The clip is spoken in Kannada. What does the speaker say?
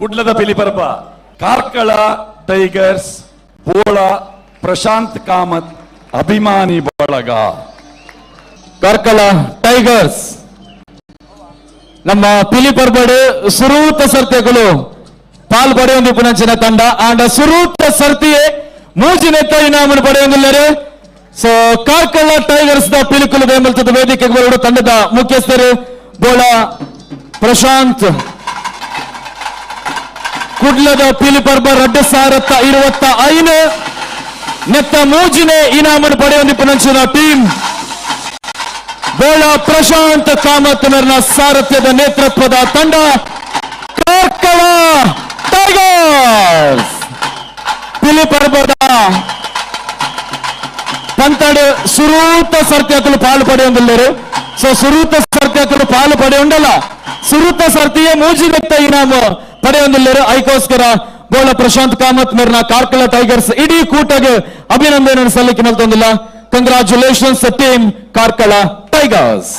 ಕುಡ್ಲದ ಬಿಲಿಪರ್ಬ ಕಾರ್ಕಳ, ಟೈಗರ್ಸ್ ಬೋಳ ಪ್ರಶಾಂತ್ ಕಾಮತ್, ಅಭಿಮಾನಿ ಬಳಗ. ಕಾರ್ಕಳ, ಟೈಗರ್ಸ್. ನಮ್ಮ ಪಿಲಿಪರ್ಬಡು ಸುರೂತ ಸರ್ತಿಗಳು. ಪಾಲ್ ಪಡೆಯೊಂದು ಪುನಂಚಿನ ತಂಡ. ಆಂಡ ಸುರೂತ ಸರ್ತಿಯೇ ಮೂಜಿನ ಇನಾಮನ್ನು ಪಡೆಯೊಂದಿಲ್ಲರು. ಸೊ ಕಾರ್ಕಳ ಟೈಗರ್ಸ್ ದ ಪಿಲಿಕುಲು ಬೆಂಬಲಿಸಿದ ವೇದಿಕೆಗೆ ಬರುವ ತಂಡದ ಮುಖ್ಯಸ್ಥರು ಬೋಳ ಪ್ರಶಾಂತ್. ಕುಡ್ಲದ ಪಿಲಿಪರ್ಬ ರಡ್ಡು ಸಾವಿರತ್ತ ಇರುವತ್ತ ಐನು ನೆತ್ತ ಮೂಜಿನೆ ಇನಾಮನ್ನು ಪಡೆಯೊಂದು ಪುನಂಚಿನ ಟೀಮ್ ಬೋಳ ಪ್ರಶಾಂತ್ ಕಾಮತ್ನರ್ನ ಸಾರಥ್ಯದ ನೇತೃತ್ವದ ತಂಡ ಕಾರ್ಕಳ ಟೈಗರ್ಸ್ ಪಿಲಿಪರ್ಬದ ಪಂತಡ್ ಸುರೂತ ಸರ್ತ್ಯಾಕಲು ಪಾಲು ಪಡೆಯೊಂದಿಲ್ಲರು ಸೊ ಸುರೂತ ಸರ್ತ್ಯಾಕಲು ಪಾಲು ಪಡೆಯುಂಡಲ್ಲ ಸುರೂತ ಸರ್ತಿಯೇ ಮೂಜಿನೆತ್ತ ಇನಾಮ ಪಡೆಯೊಂದಿಲ್ಲರು ಐಕೋಸ್ಕರ ಗೋಳ ಪ್ರಶಾಂತ್ ಕಾಮತ್ ಮೇರ್ನ ಕಾರ್ಕಳ ಟೈಗರ್ಸ್ ಇಡೀ ಕೂಟಗೆ ಅಭಿನಂದನೆ ಸಲ್ಲಿಕೆ ಮಲ್ತೊಂದಿಲ್ಲ ಕಂಗ್ರಾಚುಲೇಷನ್ಸ್ ಟೀಮ್ ಕಾರ್ಕಳ ಟೈಗರ್ಸ್